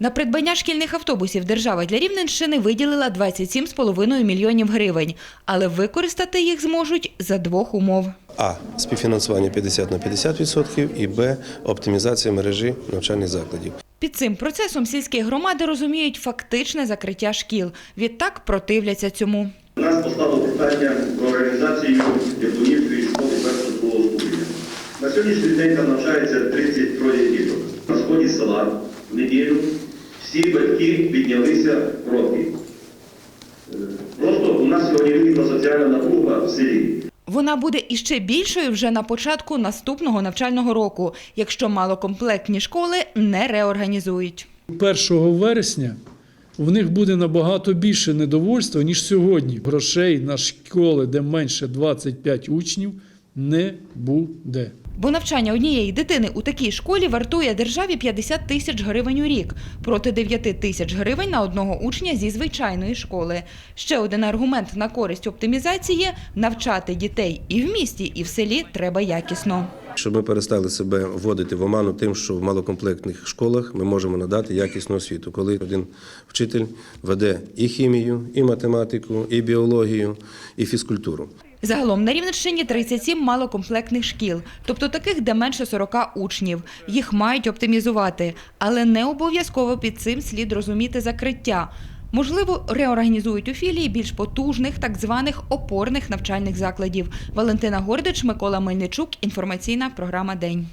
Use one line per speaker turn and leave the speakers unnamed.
На придбання шкільних автобусів держава для Рівненщини виділила 27,5 мільйонів гривень, але використати їх зможуть за двох умов.
А. Співфінансування 50 на 50% і Б. Оптимізація мережі навчальних закладів.
Під цим процесом сільські громади розуміють фактичне закриття шкіл. Відтак противляться цьому.
Нас постало питання про організацію Яблунівської школи першого другого ступеня. На сьогоднішній день там навчається 33 діток. Сході села в неділю всі батьки піднялися проти. Е, Просто у нас сьогодні виникла соціальна напруга в селі.
Вона буде іще більшою вже на початку наступного навчального року, якщо малокомплектні школи не реорганізують.
1 вересня в них буде набагато більше недовольства, ніж сьогодні. Грошей на школи, де менше 25 учнів, не буде.
Бо навчання однієї дитини у такій школі вартує державі 50 тисяч гривень у рік проти 9 тисяч гривень на одного учня зі звичайної школи. Ще один аргумент на користь оптимізації – навчати дітей і в місті, і в селі треба якісно.
Щоб ми перестали себе вводити в оману тим, що в малокомплектних школах ми можемо надати якісну освіту, коли один вчитель веде і хімію, і математику, і біологію, і фізкультуру.
Загалом на Рівненщині 37 малокомплектних шкіл, тобто таких, де менше 40 учнів. Їх мають оптимізувати, але не обов'язково під цим слід розуміти закриття. Можливо, реорганізують у філії більш потужних, так званих опорних навчальних закладів. Валентина Гордич, Микола Мельничук. Інформаційна програма День.